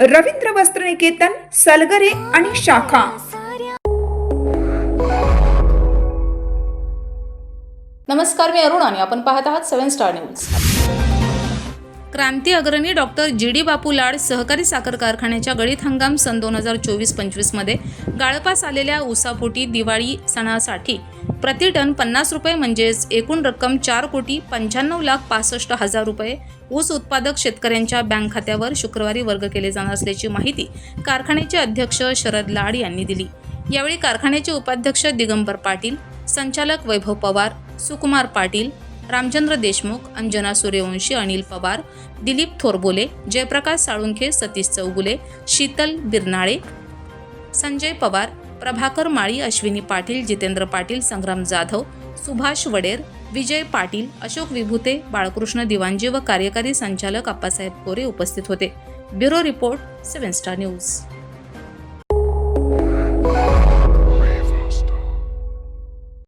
रवींद्र वस्त्रनिकेतन सलगरे आणि शाखा. नमस्कार मी अरुण आणि आपण पाहत आहात सेव्हन स्टार न्यूज. क्रांती अग्रणी डॉक्टर जी डी बापू लाड सहकारी साखर कारखान्याच्या गळीत हंगाम सन दोन हजार चोवीस पंचवीसमध्ये गाळपास आलेल्या उसापोटी दिवाळी सणासाठी प्रति टन पन्नास रुपये म्हणजेच एकूण रक्कम चार कोटी पंच्याण्णव लाख पासष्ट हजार रुपये ऊस उत्पादक शेतकऱ्यांच्या बँक खात्यावर शुक्रवारी वर्ग केले जाणार असल्याची माहिती कारखान्याचे अध्यक्ष शरद लाड यांनी दिली. यावेळी कारखान्याचे उपाध्यक्ष दिगंबर पाटील संचालक वैभव पवार सुकुमार पाटील रामचंद्र देशमुख अंजना सूर्यवंशी अनिल पवार दिलीप थोरबोले जयप्रकाश साळुंखे सतीश चौगुले शीतल बिरनाळे संजय पवार प्रभाकर माळी अश्विनी पाटील जितेंद्र पाटील संग्राम जाधव सुभाष वडेर विजय पाटील अशोक विभूते बाळकृष्ण दिवांजी व कार्यकारी संचालक अप्पासाहेब कोरे उपस्थित होते. Bureau report seven star news.